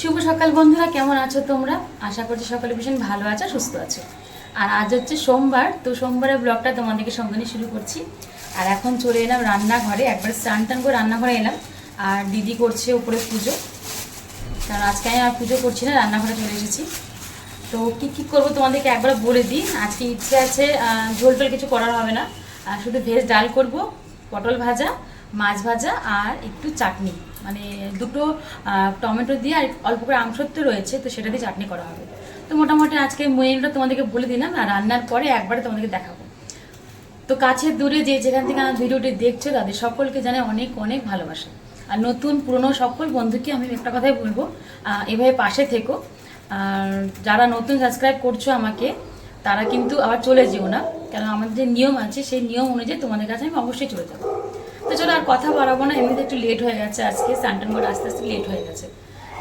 শুভ সকাল বন্ধুরা, কেমন আছো তোমরা? আশা করছি সকলে ভীষণ ভালো আছো, সুস্থ আছো। আর আজ হচ্ছে সোমবার, তো সোমবারের ব্লগটা তোমাদেরকে সঙ্গে নিয়ে শুরু করছি। আর এখন চলে এলাম রান্নাঘরে, একবার স্নান টান করে রান্নাঘরে এলাম। আর দিদি করছে উপরে পুজো। কারণ আজকে আমি আর পুজো করছি না, রান্নাঘরে চলে এসেছি। তো কী কী করব তোমাদেরকে একবার বলে দিই। আজকে ইচ্ছে আছে ঝোল টোল কিছু করার হবে না। শুধু ভেজ ডাল করব, পটল ভাজা, মাছ ভাজা, আর একটু চাটনি। মানে দুটো টমেটো দিয়ে আর অল্প করে আমসত্ব রয়েছে, তো সেটা দিয়ে চাটনি করা হবে। তো মোটামুটি আজকে মেনুটা তোমাদেরকে বলে দিলাম, আর রান্নার পরে একবারে তোমাদেরকে দেখাবো। তো কাছে দূরে যে যেখান থেকে আমার ভিডিওটি দেখছ, তাদের সকলকে জানে অনেক অনেক ভালোবাসা। আর নতুন, পুরনো সকল বন্ধুকে আমি একটা কথাই বলব এভাবে পাশে থেকো। আর যারা নতুন সাবস্ক্রাইব করছ আমাকে, তারা কিন্তু আবার চলে যেও না। কারণ আমাদের যে নিয়ম আছে, সেই নিয়ম অনুযায়ী তোমাদের কাছে আমি অবশ্যই চলে যাব। তো চলো আর কথা বাড়াবো না, এমনিতে একটু লেট হয়ে গেছে আজকে সানটান করে আস্তে আস্তে লেট হয়ে গেছে।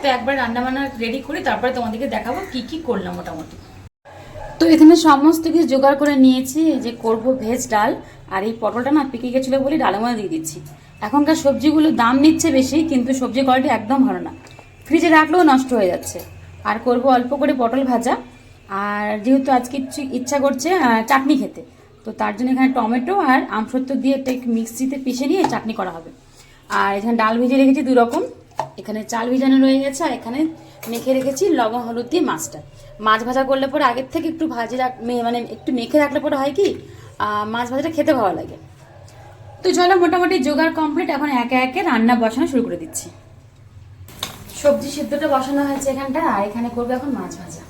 তো একবার রান্নাবান্না রেডি করি, তারপরে তোমাদেরকে দেখাবো কি কি করলাম মোটামুটি। তো এখানে সমস্ত কিছু জোগাড় করে নিয়েছি যে করব ভেজ ডাল, আর এই পটলটা না পেকে গেছিল বলে ডালের মধ্যে দিয়ে দিচ্ছি। এখনকার সবজিগুলো দাম নিচ্ছে বেশি, কিন্তু সবজি কোয়ালিটি একদম ভালো না। ফ্রিজে রাখলেও নষ্ট হয়ে যাচ্ছে। আর করব অল্প করে পটল ভাজা, আর যেহেতু আজকে ইচ্ছা করছে চাটনি খেতে। তো তার জন্য এখানে টমেটো আর আমসত্ব দিয়ে একটু মিক্সিতে পিষে নিয়ে চাটনি করা হবে। আর এখানে ডাল ভিজে রেখেছি দু রকম। এখানে চাল ভিজানো রয়ে গেছে আর এখানে মেখে রেখেছি লবণ, হলুদ দিয়ে মাছটা। মাছ ভাজা করলে পরে আগের থেকে একটু ভাজি রাখ মানে একটু মেখে রাখলে পরে হয় কি মাছ ভাজাটা খেতে ভালো লাগে। তো চলো মোটামুটি জোগাড় কমপ্লিট, এখন একে একে রান্না বসানো শুরু করে দিচ্ছি। সবজি সিদ্ধটা বসানো হয়েছে এখানটা, আর এখানে করব এখন মাছ ভাজা।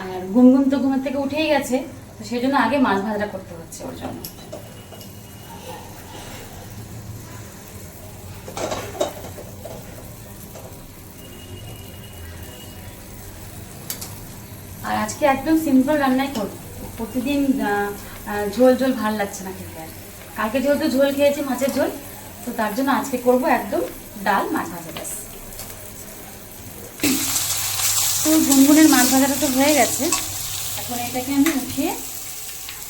আর গুনগুন তো ঘুমের থেকে উঠেই গেছে। তো সেই জন্য আগে মাছ ভাজাটা করতে হচ্ছে ওর জন্য। আর আজকে একদম সিম্পল রান্নাই করব প্রতিদিন ঝোল ঝোল ভালো লাগছে না খেতে আর। কালকে যেহেতু ঝোল খেয়েছি মাছের ঝোল, তো তার জন্য আজকে করব একদম ডাল মাছ ভাজা, ব্যাস। তো গুনগুনের মাছ ভাজাটা তো হয়ে গেছে। এখন এটাকে আমি উঠিয়ে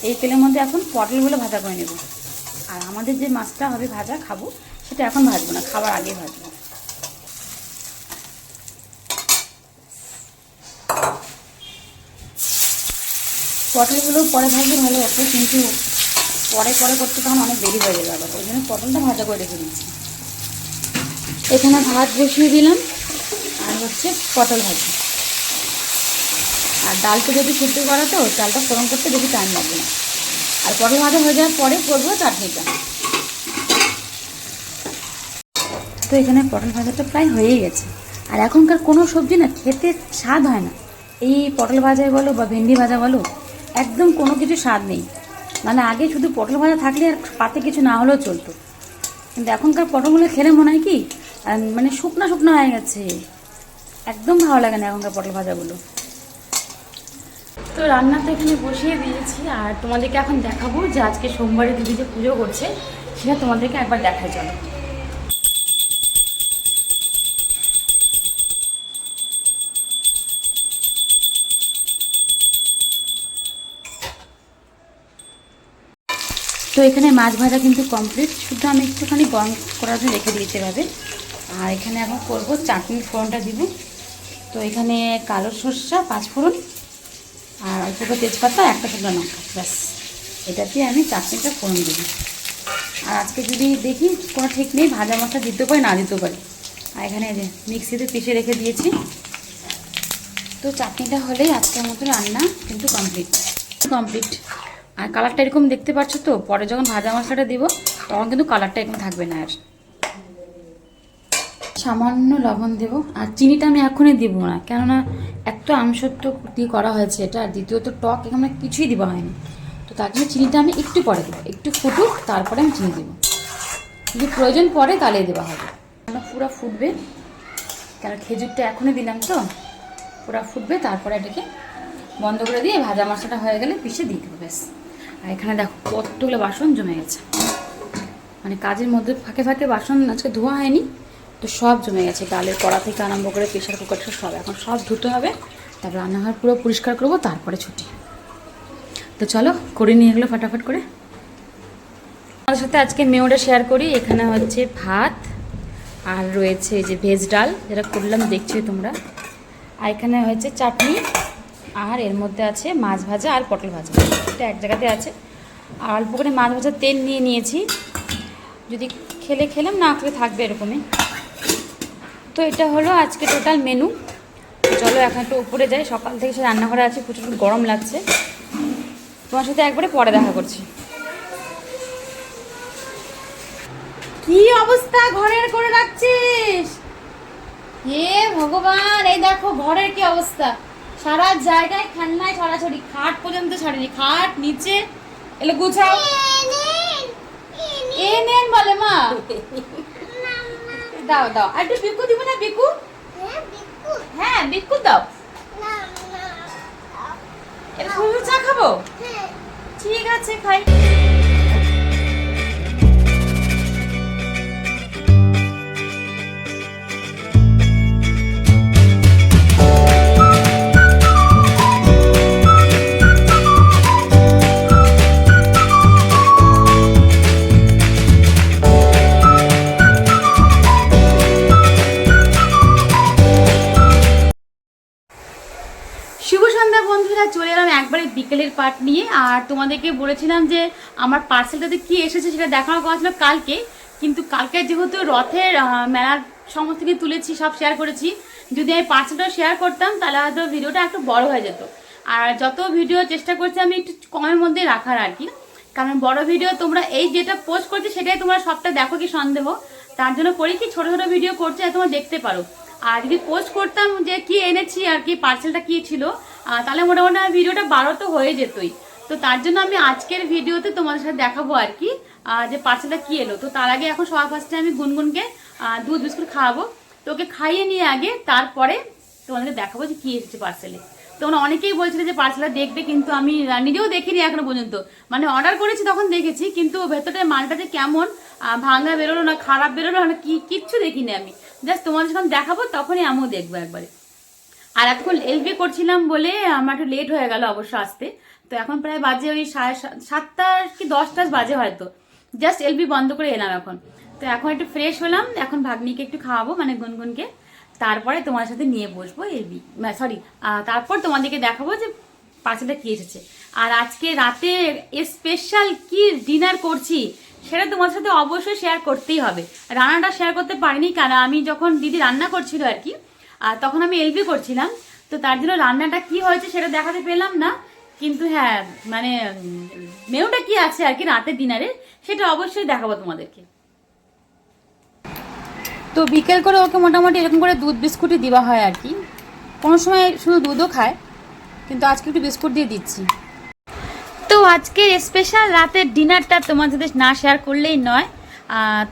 এই তেলের মধ্যে এখন পটলগুলো ভাজা করে নেব। আর আমাদের যে মাছটা হবে ভাজা, খাব, সেটা এখন ভাজবো না, খাবার আগে ভাজবো। পটলগুলো পরে ভাজলে ভালো হতো, কিন্তু পরে পরে করতে তখন অনেক দেরি হয়ে যাবে আবার। ওই জন্য পটলটা ভাজা করে রেখে দিচ্ছি। এখানে ভাত বসিয়ে দিলাম, আর হচ্ছে পটল ভাজা। আর ডালটা যদি সিদ্ধ করা তো, ডালটা ফোড়ন করতে বেশি টাইম লাগবে না। আর পটল ভাজা হয়ে যাওয়ার পরে করব চাটনিটা। তো এখানে পটল ভাজাটা প্রায় হয়েই গেছে। আর এখনকার কোনো সবজি না খেতে স্বাদ হয় না। এই পটল ভাজাই বলো বা ভেন্ডি ভাজা বলো, একদম কোনো কিছু স্বাদ নেই। মানে আগে শুধু পটল ভাজা থাকলে আর পাতে কিছু না হলেও চলতো। কিন্তু এখনকার পটলগুলো খেলে মনে হয় কি মানে শুকনা শুকনো হয়ে গেছে। একদম ভালো লাগে না এখনকার পটল ভাজাগুলো। তো রান্না তো এখানে বসিয়ে দিয়েছি, আর তোমাদেরকে এখন দেখাবো যে আজকে সোমবারে দিদি যে পুজো করছে, সেটা তোমাদেরকে একবার দেখাই, চলো। তো এখানে মাছ ভাজা কিন্তু কমপ্লিট শুধু আমি একটুখানি গরম করার জন্য রেখে দিয়েছি এভাবে। আর এখানে এখন করব চাটনির ফোড়নটা দিব। তো এখানে কালো সর্ষা পাঁচ করে তেজপাতা, একটা শুকনো লঙ্কা। ব্যাস, এটা দিয়ে আমি চাটনিটা ফোড়ন দিব আর আজকে যদি দেখি, কোনো ঠিক নেই, ভাজা মশলা দিতে পারি, না দিতে পারি। আর এখানে যে মিক্সিতে পিষে রেখে দিয়েছি। তো চাটনিটা হলেই আজকের মতো রান্না কিন্তু কমপ্লিট কমপ্লিট আর কালারটা এরকম দেখতে পাচ্ছ তো? পরে যখন ভাজা মশলাটা দিব, তখন কিন্তু কালারটা এরকম থাকবে না আর। সামান্য লবণ দেব, আর চিনিটা আমি এখনই দিব না, কেননা এক তো আমসত্ব দিয়ে করা হয়েছে এটা, আর দ্বিতীয়ত টক এখানে কিছুই দেওয়া হয়নি। তো তার জন্য চিনিটা আমি একটু পরে দেবো, একটু ফুটুক, তারপরে আমি চিনি দেবো। যদি প্রয়োজন পরে তাহলে দেওয়া হবে। কেন পুরো ফুটবে কেন খেজুরটা এখনই দিলাম তো, পুরো ফুটবে, তারপরে এটাকে বন্ধ করে দিয়ে ভাজা মশলাটা হয়ে গেলে পিষে দিয়ে দেবো, ব্যাস। আর এখানে দেখো কতগুলো বাসন জমে গেছে। মানে কাজের মধ্যে ফাঁকে ফাঁকে বাসন আজকে ধোয়া হয়নি। তো সব জমে গেছে। ডালের কড়া থেকে আরম্ভ করে প্রেশার কুকার থেকে সব। এখন সব ধুতে হবে তারপর রান্নাঘর পুরো পরিষ্কার করব, তারপরে ছুটি। তো চলো, করে নিয়ে এগুলো ফটাফট করে। আমার সাথে আজকে মেয়েটা শেয়ার করি। এখানে হচ্ছে ভাত, আর রয়েছে যে ভেজ ডাল, যেটা করলাম, দেখছোই তোমরা। আর এখানে হয়েছে চাটনি, আর এর মধ্যে আছে মাছ ভাজা আর পটল ভাজা। এটা এক জায়গাতে আছে। আর অল্প করে মাছ ভাজা তেল নিয়ে নিয়েছি। যদি খেলে খেলাম, না খেলে থাকবে এরকমই। তো এটা হলো আজকে টোটাল মেনু চলো এখন একটু উপরে যাই সকাল থেকে সে রান্নাঘরে আছে প্রচুর গরম লাগছে। তোমার সাথে একবারে পরে দেখা করছি। কি অবস্থা ঘরের করে রাখছিস? হে ভগবান এই দেখো ঘরের কি অবস্থা। সারা জায়গায় খেলনায় ছড়াছড়ি খাট পর্যন্ত ছাড়িনি খাট নিচে এলে গুছাও। এ নেন বলে মা। দাও দাও। আর একটু বিকু দিব না বিকু হ্যাঁ বিকু দাও। এটা চা খাব? ঠিক আছে খাই। একবারে বিকেলের পাট নিয়ে। আর তোমাদেরকে বলেছিলাম যে, আমার পার্সেলটাতে কি এসেছে সেটা দেখানোর কথা ছিল কালকে। কিন্তু কালকে যেহেতু রথের মেলার সমস্ত কিছু তুলেছি, সব শেয়ার করেছি, যদি আমি পার্সেলটাও শেয়ার করতাম, তাহলে হয়তো ভিডিওটা একটু বড় হয়ে যেত। আর যত ভিডিও চেষ্টা করছি আমি একটু কমের মধ্যে রাখার আর কি। কারণ বড় ভিডিও তোমরা এই যেটা পোস্ট করছি, সেটাই তোমরা সবটা দেখো কি সন্দেহ। তার জন্য করি কি, ছোট ছোট ভিডিও করছে তোমরা দেখতে পারো। আর যদি পোস্ট করতাম যে কি এনেছি আর কি পার্সেলটা কি ছিল তাহলে মোটামুটি আমার ভিডিওটা বারো তো হয়ে যেতই। তো তার জন্য আমি আজকের ভিডিওতে তোমাদের সাথে দেখাবো আর কি যে পার্সেলটা কি এলো। তো তার আগে এখন সবার ফার্স্টে আমি গুনগুনকে দুধ, বিস্কুট খাওয়াবো। তো ওকে খাইয়ে নিয়ে আগে তারপরে তোমাদেরকে দেখাবো যে কি এসেছে পার্সেলে তোমরা অনেকেই বলছিলে যে পার্সেলটা দেখবে, কিন্তু আমি নিজেও দেখিনি এখনও পর্যন্ত। মানে অর্ডার করেছি তখন দেখেছি, কিন্তু ভেতরে মালটা যে কেমন ভাঙা বেরোলো না, খারাপ বেরোলো না কি, কিচ্ছু দেখিনি আমি। জাস্ট তোমাদের যখন দেখাবো, তখনই আমিও দেখব একবারে। আর এতক্ষণ এলবি করছিলাম বলে আমার একটু লেট হয়ে গেল অবশ্য আসতে। তো এখন প্রায় বাজে ওই সাড়ে সাত- সাতটা কি দশটা বাজে হয়তো। জাস্ট এলবি বন্ধ করে এলাম এখন। তো এখন একটু ফ্রেশ হলাম, এখন ভাগ্নিকে একটু খাওয়াবো মানে গুনগুনকে। তারপরে তোমার সাথে নিয়ে বসবো এলবি সরি তারপর তোমাদেরকে দেখাবো যে পার্সেলটা কি এসেছে। আর আজকে রাতে স্পেশাল কি ডিনার করছি, সেটা তোমার সাথে অবশ্যই শেয়ার করতেই হবে। রান্নাটা শেয়ার করতে পারিনি কারণ আমি যখন দিদি রান্না করছিল আর কি আর তখন আমি এলবি করছিলাম। তো তার জন্য রান্নাটা কি হয়েছে সেটা দেখাতে পেলাম না। কিন্তু হ্যাঁ মানে মেনুটা কি আছে আর কি রাতের ডিনারে সেটা অবশ্যই দেখাবো তোমাদেরকে। তো বিকেল করে ওকে মোটামুটি এরকম করে দুধ বিস্কুটই দেওয়া হয় আর কি। কোনো সময় শুধু দুধও খায় কিন্তু আজকে একটু বিস্কুট দিয়ে দিচ্ছি। তো আজকের স্পেশাল রাতের ডিনারটা তোমার সাথে না শেয়ার করলেই নয়।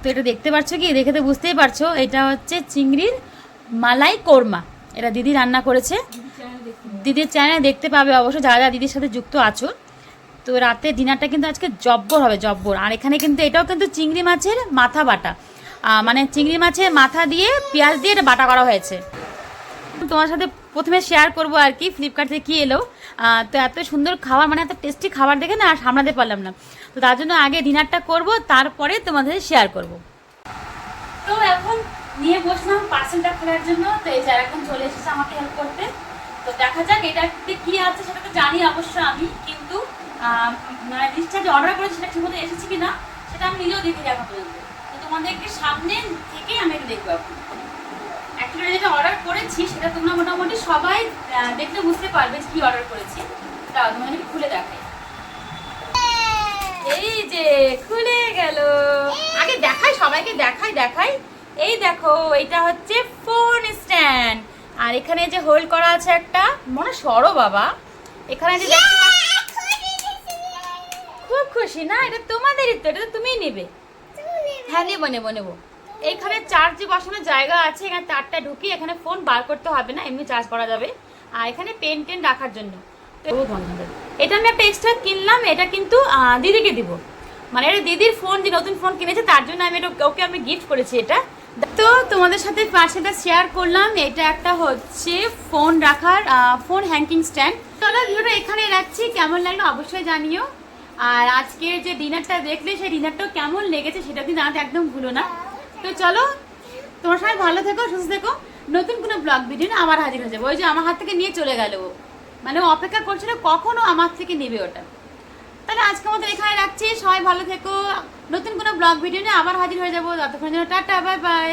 তো এটা দেখতে পাচ্ছ কি? দেখে তো বুঝতেই পারছ। এটা হচ্ছে চিংড়ির মালাই কোরমা। এটা দিদি রান্না করেছে। দিদির চ্যানেলে দেখতে পাবে অবশ্য, যারা যারা দিদির সাথে যুক্ত আছো। তো রাতের ডিনারটা কিন্তু আজকে জব্বর হবে, জব্বর। আর এখানে কিন্তু এটাও কিন্তু চিংড়ি মাছের মাথা বাটা। মানে চিংড়ি মাছের মাথা দিয়ে পেঁয়াজ দিয়ে এটা বাটা করা হয়েছে। তোমার সাথে প্রথমে শেয়ার করব আর কি ফ্লিপকার্ট থেকে কী এলো। তো এত সুন্দর খাবার মানে এত টেস্টি খাবার দেখে না আর সামলাতে পারলাম না। তো তার জন্য আগে ডিনারটা করব, তারপরে তোমাদের শেয়ার করব। তো এখন নিয়ে বসলাম পার্সেলটা খোলার জন্য। তো এই যে এখন চলে এসেছে আমাকে হেল্প করতে। তো দেখা যাক এটাতে কি আছে সেটা তো জানি অবশ্য আমি, কিন্তু মানে লিস্টটা যে অর্ডার করেছি সেটা ঠিকমতো এসেছে কি না সেটা আমি নিজেও দেখি এখন পর্যন্ত। তো তোমাদেরকে সামনে থেকেই আমি এটা দেখব এখন। অ্যাকচুয়ালি যেটা অর্ডার করেছি, সেটা তোমরা মোটামুটি সবাই দেখলে বুঝতে পারবে যে কি অর্ডার করেছি। দাও, তোমাদেরকে খুলে দেখাই। এই যে, খুলে গেল। আগে দেখাই, সবাইকে দেখাই দেখাই। এই দেখো, এটা হচ্ছে ফোন স্ট্যান্ড আর এখানে যে হোল্ড করা আছে একটা, মনে সরো বাবা। এখানে যে খুব খুশি, না? এটা তোমাদেরই তো, এটা তো তুমিই নেবে। হ্যাঁ নেব নেব নেব। এইখানে চার্জে বসানোর জায়গা আছে, এখানে তারটা ঢুকিয়ে এখানে ফোন বার করতে হবে না, এমনি চার্জ করা যাবে। আর এখানে পেন টেন রাখার জন্য। এটা আমি একটা এক্সট্রা কিনলাম, এটা কিন্তু দিদিকে দিব। মানে এটা দিদির ফোন যে নতুন ফোন কিনেছে, তার জন্য আমি এটা, ওকে আমি গিফট করেছি এটা। তো তোমাদের সাথে পার্সেলটা শেয়ার করলাম, এটা একটা হচ্ছে ফোন রাখার ফোন হ্যাঙ্কিং স্ট্যান্ড চলো ভিডিওটা এখানে রাখছি, কেমন লাগল অবশ্যই জানিও। আর আজকে যে ডিনারটা দেখলে, সেই ডিনারটাও কেমন লেগেছে সেটা কিন্তু জানাতে একদম ভুলো না। তো চলো, তোমার সবাই ভালো থেকো, সুস্থ থেকো। নতুন কোনো ব্লগ ভিডিও না আবার হাজির হয়ে যাবে। ওই যে আমার হাত থেকে নিয়ে চলে গেল মানে অপেক্ষা করছিল কখনো আমার থেকে নেবে ওটা। তাহলে আজকে মতো এখানে রাখছি। সবাই ভালো থেকো। নতুন কোনো ব্লগ, ভিডিও নিয়ে আবার হাজির হয়ে যাব। ততক্ষণ জন্য টাটা, বাই বাই।